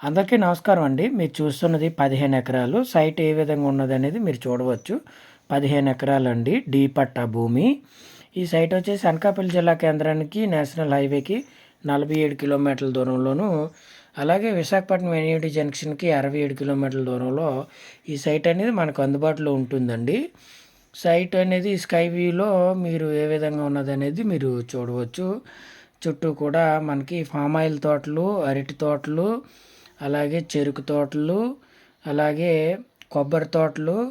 అందరికీ నమస్కారం అండి. మీరు చూస్తున్నది పదిహేను ఎకరాలు. సైట్ ఏ విధంగా ఉన్నది అనేది మీరు చూడవచ్చు. పదిహేను ఎకరాలు అండి డీ పట్టా భూమి. ఈ సైట్ వచ్చేసి అనకాపల్లి జిల్లా కేంద్రానికి నేషనల్ హైవేకి నలభై ఏడు కిలోమీటర్ల దూరంలోను అలాగే విశాఖపట్నం ఎన్యూటీ జంక్షన్కి అరవై ఏడు కిలోమీటర్ల దూరంలో ఈ సైట్ అనేది మనకు అందుబాటులో ఉంటుందండి. సైట్ అనేది స్కై వ్యూలో మీరు ఏ విధంగా ఉన్నది అనేది మీరు చూడవచ్చు. చుట్టూ కూడా మనకి ఫామ్ ఆయిల్ తోటలు అరటి తోటలు అలాగే చెరుకు తోటలు అలాగే కొబ్బరి తోటలు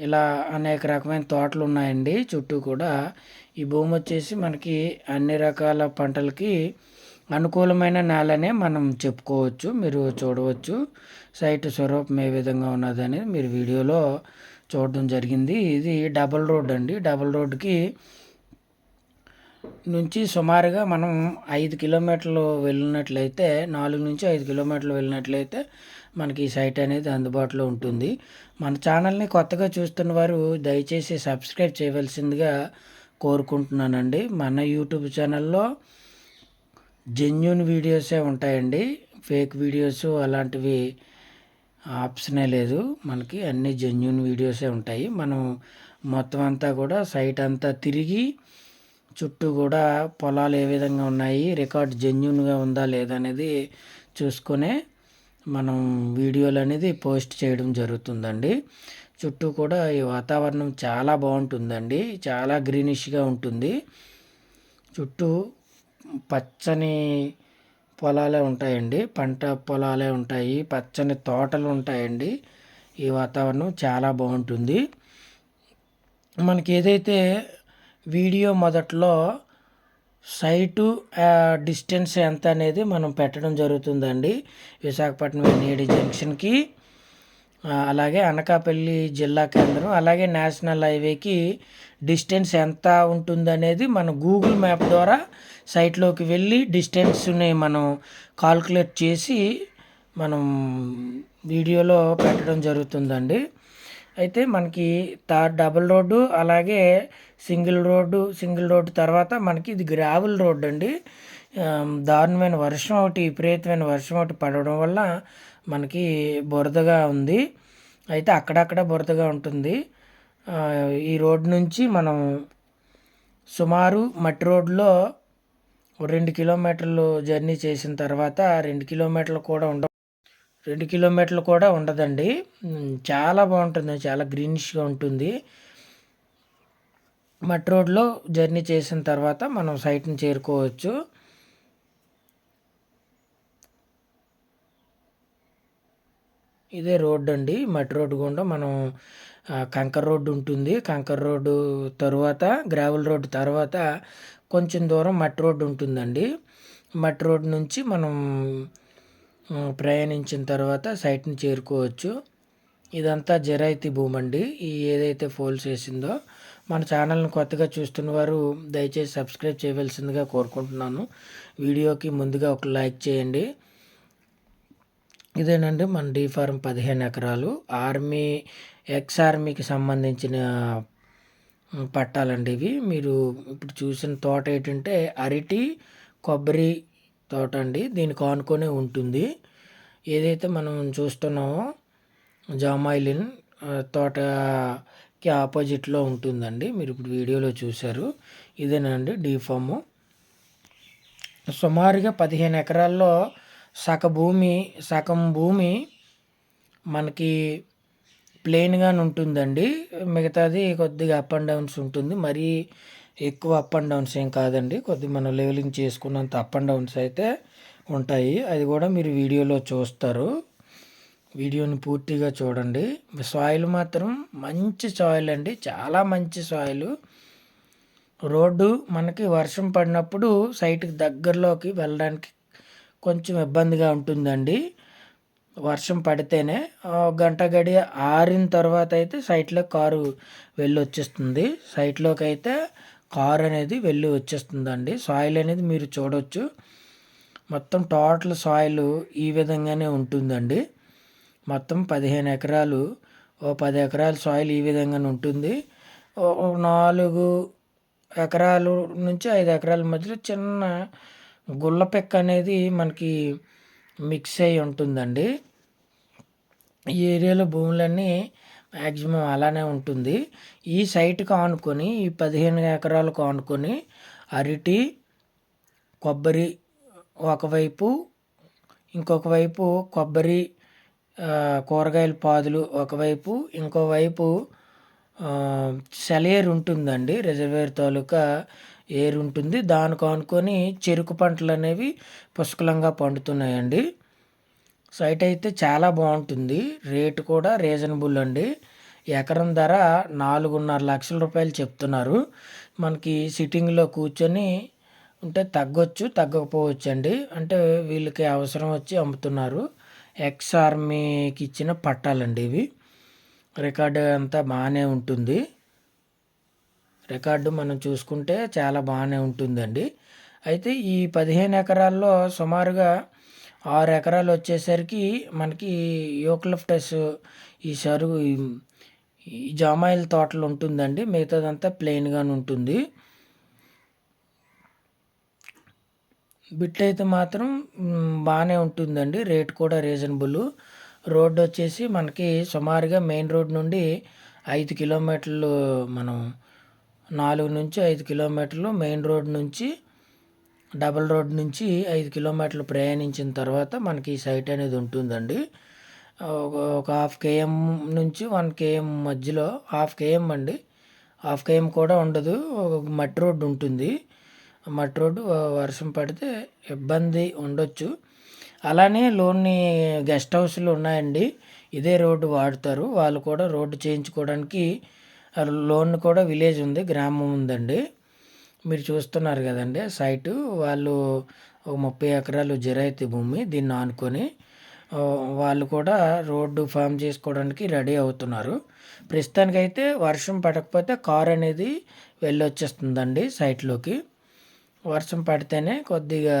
ఇలా అనేక రకమైన తోటలు ఉన్నాయండి. చుట్టూ కూడా ఈ భూమి వచ్చేసి మనకి అన్ని రకాల పంటలకి అనుకూలమైన నేలనే మనం చెప్పుకోవచ్చు మీరు చూడవచ్చు. సైట్ స్వరూపం ఏ విధంగా ఉన్నదని మీరు వీడియోలో చూడడం జరిగింది. ఇది డబల్ రోడ్ అండి. డబల్ రోడ్కి నుంచి సుమారుగా మనం ఐదు కిలోమీటర్లు వెళ్ళినట్లయితే నాలుగు నుంచి ఐదు కిలోమీటర్లు వెళ్ళినట్లయితే మనకి ఈ సైట్ అనేది అందుబాటులో ఉంటుంది. మన ఛానల్ని కొత్తగా చూస్తున్న వారు దయచేసి సబ్స్క్రైబ్ చేయవలసిందిగా కోరుకుంటున్నానండి. మన యూట్యూబ్ ఛానల్లో జెన్యున్ వీడియోసే ఉంటాయండి. ఫేక్ వీడియోస్ అలాంటివి ఆప్షనే లేదు. మనకి అన్ని జెన్యున్ వీడియోసే ఉంటాయి. మనం మొత్తం అంతా కూడా సైట్ అంతా తిరిగి చుట్టూ కూడా పొలాలు ఏ విధంగా ఉన్నాయి రికార్డ్ జెన్యున్గా ఉందా లేదా అనేది చూసుకునే మనం వీడియోలు అనేది పోస్ట్ చేయడం జరుగుతుందండి. చుట్టూ కూడా ఈ వాతావరణం చాలా బాగుంటుందండి చాలా గ్రీనిష్గా ఉంటుంది. చుట్టూ పచ్చని పొలాలే ఉంటాయండి పంట పొలాలే ఉంటాయి పచ్చని తోటలు ఉంటాయండి. ఈ వాతావరణం చాలా బాగుంటుంది. మనకి ఏదైతే వీడియో మొదట్లో సైటు డిస్టెన్స్ ఎంత అనేది మనం పెట్టడం జరుగుతుందండి. విశాఖపట్నం నేడి జంక్షన్కి అలాగే అనకాపల్లి జిల్లా కేంద్రం అలాగే నేషనల్ హైవేకి డిస్టెన్స్ ఎంత ఉంటుందనేది మన గూగుల్ మ్యాప్ ద్వారా సైట్లోకి వెళ్ళి డిస్టెన్స్ని మనం కాల్కులేట్ చేసి మనం వీడియోలో పెట్టడం జరుగుతుందండి. అయితే మనకి తార్ డబుల్ రోడ్డు అలాగే సింగిల్ రోడ్డు సింగిల్ రోడ్డు తర్వాత మనకి ఇది గ్రావెల్ రోడ్డు అండి. దారుణమైన వర్షం ఒకటి విపరీతమైన వర్షం ఒకటి పడడం వల్ల మనకి బురదగా ఉంది. అయితే అక్కడక్కడ బురదగా ఉంటుంది. ఈ రోడ్ నుంచి మనం సుమారు మట్టి రోడ్లో రెండు కిలోమీటర్లు జర్నీ చేసిన తర్వాత రెండు కిలోమీటర్లు కూడా ఉండ రెండు కిలోమీటర్లు కూడా ఉండదండి. చాలా బాగుంటుంది. చాలా గ్రీనిష్గా ఉంటుంది. మట్ రోడ్లో జర్నీ చేసిన తర్వాత మనం సైట్ని చేరుకోవచ్చు. ఇదే రోడ్డు అండి. మట్టి రోడ్డు గుండా మనం కంకర్ రోడ్డు ఉంటుంది. కంకర్ రోడ్డు తరువాత గ్రావెల్ రోడ్డు తర్వాత కొంచెం దూరం మట్టి రోడ్డు ఉంటుందండి. మట్టి రోడ్డు నుంచి మనం ప్రయాణించిన తర్వాత సైట్ని చేరుకోవచ్చు. ఇదంతా జరాయితీ భూమి అండి. ఈ ఏదైతే ఫోల్స్ వేసిందో మన ఛానల్ని కొత్తగా చూస్తున్న వారు దయచేసి సబ్స్క్రైబ్ చేయవలసిందిగా కోరుకుంటున్నాను. వీడియోకి ముందుగా ఒక లైక్ చేయండి. ఇదేనండి మన డీ ఫార్మ్ పదిహేను ఎకరాలు. ఆర్మీ ఎక్స్ ఆర్మీకి సంబంధించిన పట్టాలండి ఇవి. మీరు ఇప్పుడు చూసిన తోట ఏంటంటే అరటి కొబ్బరి తోట అండి. దీనికి ఆనుకొనే ఉంటుంది. ఏదైతే మనం చూస్తున్నామో జామాయిలిన్ తోటకి ఆపోజిట్లో ఉంటుందండి. మీరు ఇప్పుడు వీడియోలో చూశారు. ఇదేనండి డీఫాము సుమారుగా పదిహేను ఎకరాల్లో సగ భూమి సగం భూమి మనకి ప్లెయిన్గానే ఉంటుందండి. మిగతాది కొద్దిగా అప్ అండ్ డౌన్స్ ఉంటుంది. మరీ ఎక్కువ అప్ అండ్ డౌన్స్ ఏం కాదండి. కొద్దిగా మనం లెవెలింగ్ చేసుకున్నంత అప్ అండ్ డౌన్స్ అయితే ఉంటాయి. అది కూడా మీరు వీడియోలో చూస్తారు. వీడియోని పూర్తిగా చూడండి. సాయిల్ మాత్రం మంచి సాయిల్ అండి. చాలా మంచి సాయిల్ రోడ్డు మనకి వర్షం పడినప్పుడు సైట్కి దగ్గరలోకి వెళ్ళడానికి కొంచెం ఇబ్బందిగా ఉంటుందండి. వర్షం పడితేనే గంట గడి ఆరిన తర్వాత అయితే సైట్లో కారు వెళ్ళి వచ్చేస్తుంది సైట్లోకి అయితే కార్ అనేది వెళ్ళి వచ్చేస్తుందండి. సాయిల్ అనేది మీరు చూడవచ్చు మొత్తం టోటల్ సాయిల్ ఈ విధంగానే ఉంటుందండి. మొత్తం పదిహేను ఎకరాలు ఓ పది ఎకరాల సాయిల్ ఈ విధంగానే ఉంటుంది. నాలుగు ఎకరాలు నుంచి ఐదు ఎకరాల మధ్యలో చిన్న గుల్లపెక్క అనేది మనకి మిక్స్ అయి ఉంటుందండి. ఈ ఏరియాలో భూములన్నీ మ్యాక్సిమం అలానే ఉంటుంది. ఈ సైట్కి ఆనుకొని ఈ పదిహేను ఎకరాలకు ఆనుకొని అరటి కొబ్బరి ఒకవైపు ఇంకొక వైపు కొబ్బరి కూరగాయల పాదులు ఒకవైపు ఇంకోవైపు సెలయేరు ఉంటుందండి. రిజర్వేర్ తాలూకా ఏరు ఉంటుంది. దానికి ఆనుకొని చెరుకు పంటలు అనేవి పుష్కలంగా పండుతున్నాయండి. సైట్ అయితే చాలా బాగుంటుంది. రేటు కూడా రీజనబుల్ అండి. ఎకరం ధర నాలుగున్నర లక్షల రూపాయలు చెప్తున్నారు. మనకి సిట్టింగ్లో కూర్చొని ఉంటే తగ్గొచ్చు తగ్గకపోవచ్చు అండి అంటే వీళ్ళకి అవసరం వచ్చి అమ్ముతున్నారు. ఎక్స్ ఆర్మీకి ఇచ్చిన పట్టాలండి ఇవి. రికార్డు అంతా బాగానే ఉంటుంది. రికార్డు మనం చూసుకుంటే చాలా బాగానే ఉంటుందండి. అయితే ఈ పదిహేను ఎకరాల్లో సుమారుగా ఆరు ఎకరాలు వచ్చేసరికి మనకి యూకలిప్టస్ ఈ సరుగు ఈ జామాయిల తోటలు ఉంటుందండి. మిగతాదంతా ప్లెయిన్గానే ఉంటుంది. బిట్ అయితే మాత్రం బాగానే ఉంటుందండి. రేట్ కూడా రీజనబుల్. రోడ్డు వచ్చేసి మనకి సుమారుగా మెయిన్ రోడ్ నుండి ఐదు కిలోమీటర్లు మనం నాలుగు నుంచి ఐదు కిలోమీటర్లు మెయిన్ రోడ్ నుంచి డబల్ రోడ్ నుంచి ఐదు కిలోమీటర్లు ప్రయాణించిన తర్వాత మనకి ఈ సైట్ అనేది ఉంటుందండి. ఒక హాఫ్ కేఎం నుంచి వన్ కేఎం మధ్యలో హాఫ్ కేఎం అండి. హాఫ్ కేఎం కూడా ఉండదు మట్టి రోడ్డు ఉంటుంది. మట్టి రోడ్డు వర్షం పడితే ఇబ్బంది ఉండొచ్చు. అలానే లోన్ని గెస్ట్ హౌస్లు ఉన్నాయండి. ఇదే రోడ్డు వాడతారు. వాళ్ళు కూడా రోడ్డు చేయించుకోవడానికి లోన్ కూడా విలేజ్ ఉంది గ్రామం ఉందండి. మీరు చూస్తున్నారు కదండి సైటు. వాళ్ళు ఒక ముప్పై ఎకరాలు జరైతి భూమి దీన్ని ఆనుకొని వాళ్ళు కూడా రోడ్డు ఫామ్ చేసుకోవడానికి రెడీ అవుతున్నారు. ప్రస్తుతానికైతే వర్షం పడకపోతే కార్ అనేది వెళ్ళొచ్చేస్తుందండి సైట్లోకి. వర్షం పడితేనే కొద్దిగా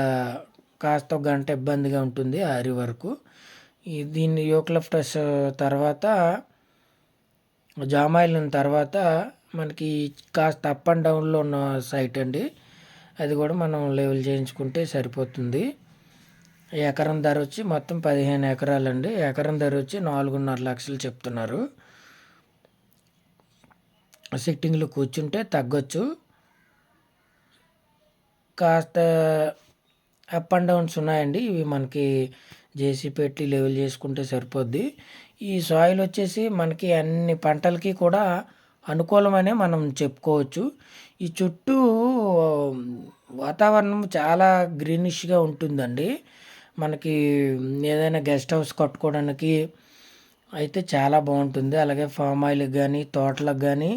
కాస్త గంట ఇబ్బందిగా ఉంటుంది ఆరి వరకు. దీన్ని యూక్లఫ్టస్ తర్వాత జామాయిల్ తర్వాత మనకి కాస్త అప్ అండ్ డౌన్లో ఉన్న సైట్ అండి. అది కూడా మనం లెవెల్ చేయించుకుంటే సరిపోతుంది. ఎకరం ధర వచ్చి మొత్తం పదిహేను ఎకరాలండి. ఎకరం ధర వచ్చి నాలుగున్నర లక్షలు చెప్తున్నారు. సిట్టింగ్లు కూర్చుంటే తగ్గొచ్చు. కాస్త అప్ అండ్ డౌన్స్ ఉన్నాయండి. ఇవి మనకి జేసీ పెట్టి లెవెల్ చేసుకుంటే సరిపోద్ది. ఈ సాయిల్ వచ్చేసి మనకి అన్ని పంటలకి కూడా అనుకూలమనే మనం చెప్పుకోవచ్చు. ఈ చుట్టూ వాతావరణం చాలా గ్రీనిష్గా ఉంటుందండి. మనకి ఏదైనా గెస్ట్ హౌస్ కట్టుకోవడానికి అయితే చాలా బాగుంటుంది. అలాగే ఫామ్ ఆయిల్కి కానీ తోటలకు కానీ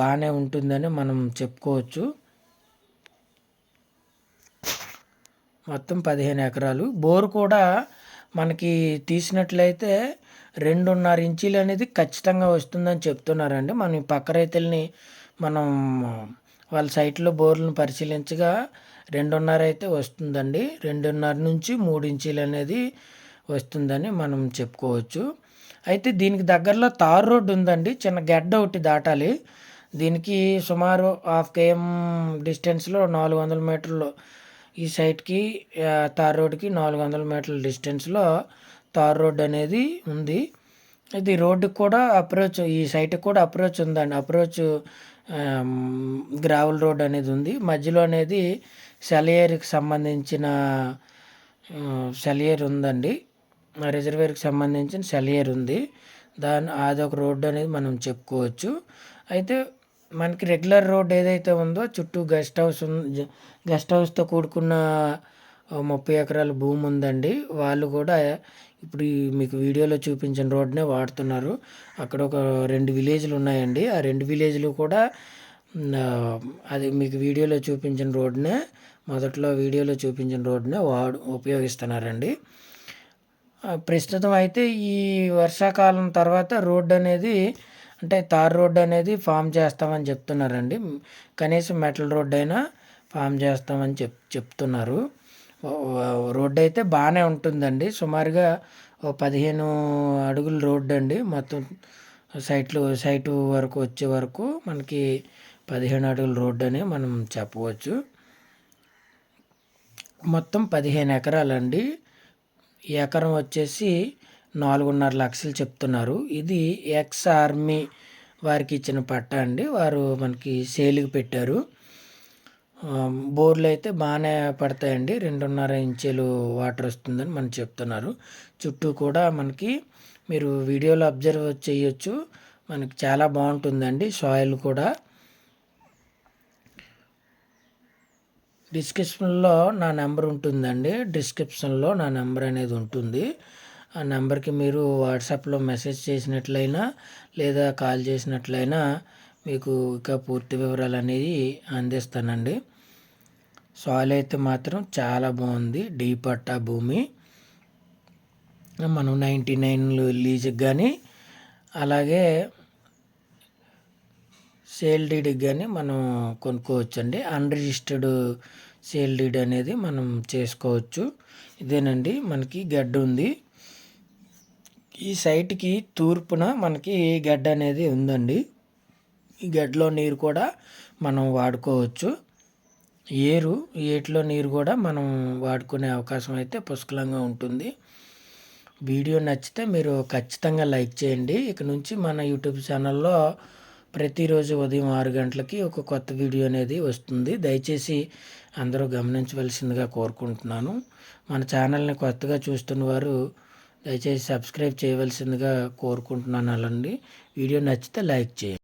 బాగానే ఉంటుందని మనం చెప్పుకోవచ్చు. మొత్తం పదిహేను ఎకరాలు. బోరు కూడా మనకి తీసినట్లయితే రెండున్నర ఇంచీలు అనేది ఖచ్చితంగా వస్తుందని చెప్తున్నారండి. మనం ఈ పక్క రైతుల్ని మనం వాళ్ళ సైట్లో బోర్లను పరిశీలించగా రెండున్నర అయితే వస్తుందండి. రెండున్నర నుంచి మూడు ఇంచీలు అనేది వస్తుందని మనం చెప్పుకోవచ్చు. అయితే దీనికి దగ్గరలో తార్ రోడ్డు ఉందండి. చిన్న గడ్డ ఒకటి దాటాలి. దీనికి సుమారు హాఫ్ కేఎం డిస్టెన్స్లో నాలుగు వందల మీటర్లు ఈ సైట్కి తార్ రోడ్కి నాలుగు వందల మీటర్ల డిస్టెన్స్లో తార్ రోడ్ అనేది ఉంది. ఇది రోడ్డుకి కూడా అప్రోచ్ ఈ సైట్కి కూడా అప్రోచ్ ఉందండి. అప్రోచ్ గ్రావెల్ రోడ్ అనేది ఉంది. మధ్యలో అనేది సెలయేరుకి సంబంధించిన సెలయేరు ఉందండి. రిజర్వేర్కి సంబంధించిన సెలయేరు ఉంది. దాని అదొక రోడ్డు అనేది మనం చెప్పుకోవచ్చు. అయితే మనకి రెగ్యులర్ రోడ్ ఏదైతే ఉందో చుట్టూ గెస్ట్ హౌస్ గెస్ట్ హౌస్తో కూడుకున్న ముప్పై ఎకరాల భూమి ఉందండి. వాళ్ళు కూడా ఇప్పుడు మీకు వీడియోలో చూపించిన రోడ్నే వాడుతున్నారు. అక్కడ ఒక రెండు విలేజ్లు ఉన్నాయండి. ఆ రెండు విలేజ్లు కూడా అది మీకు వీడియోలో చూపించిన రోడ్నే మొదట్లో వీడియోలో చూపించిన రోడ్నే వాడు ఉపయోగిస్తున్నారండి. ప్రస్తుతం అయితే ఈ వర్షాకాలం తర్వాత రోడ్డు అనేది అంటే తార్ రోడ్ అనేది ఫామ్ చేస్తామని చెప్తున్నారండి. కనీసం మెటల్ రోడ్ అయినా ఫామ్ చేస్తామని చెప్ చెప్తున్నారు. రోడ్డు అయితే బాగానే ఉంటుందండి. సుమారుగా ఓ పదిహేను అడుగుల రోడ్డు అండి. మొత్తం సైట్లు సైటు వరకు వచ్చే వరకు మనకి పదిహేను అడుగుల రోడ్డు అని మనం చెప్పవచ్చు. మొత్తం పదిహేను ఎకరాలండి. ఎకరం వచ్చేసి నాలుగున్నర లక్షలు చెప్తున్నారు. ఇది ఎక్స్ ఆర్మీ వారికి ఇచ్చిన పట్టా అండి. వారు మనకి సేల్కి పెట్టారు. బోర్లు అయితే బాగానే పడతాయండి. రెండున్నర ఇంచులు వాటర్ వస్తుందని మనకు చెప్తున్నారు. చుట్టూ కూడా మనకి మీరు వీడియోలో అబ్జర్వ్ చేయొచ్చు. మనకి చాలా బాగుంటుందండి సాయిల్ కూడా. డిస్క్రిప్షన్లో నా నెంబర్ ఉంటుందండి. డిస్క్రిప్షన్లో నా నెంబర్ అనేది ఉంటుంది. ఆ నెంబర్కి మీరు వాట్సాప్లో మెసేజ్ చేసినట్లయినా లేదా కాల్ చేసినట్లయినా మీకు ఇక పూర్తి వివరాలు అనేది అందిస్తానండి. సాయిల్ అయితే మాత్రం చాలా బాగుంది. డీ పట్టా భూమి. మనం నైంటీ నైన్ లీజుకి కానీ అలాగే సేల్ డీడ్కి కానీ మనం కొనుక్కోవచ్చండి. అన్రిజిస్టర్డ్ సేల్ డీడ్ అనేది మనం చేసుకోవచ్చు. ఇదేనండి మనకి గడ్డ ఉంది. ఈ సైట్కి తూర్పున మనకి గడ్డ అనేది ఉందండి. ఈ గడ్డలో నీరు కూడా మనం వాడుకోవచ్చు. ఏరు ఏటిలో నీరు కూడా మనం వాడుకునే అవకాశం అయితే పుష్కలంగా ఉంటుంది. వీడియో నచ్చితే మీరు ఖచ్చితంగా లైక్ చేయండి. ఇక నుంచి మన యూట్యూబ్ ఛానల్లో ప్రతిరోజు ఉదయం ఆరు గంటలకి ఒక కొత్త వీడియో అనేది వస్తుంది. దయచేసి అందరూ గమనించవలసిందిగా కోరుకుంటున్నాను. మన ఛానల్ని కొత్తగా చూస్తున్న వారు దయచేసి సబ్స్క్రైబ్ చేయవలసిందిగా కోరుకుంటున్నాను అలాండి వీడియో నచ్చితే లైక్ చేయండి.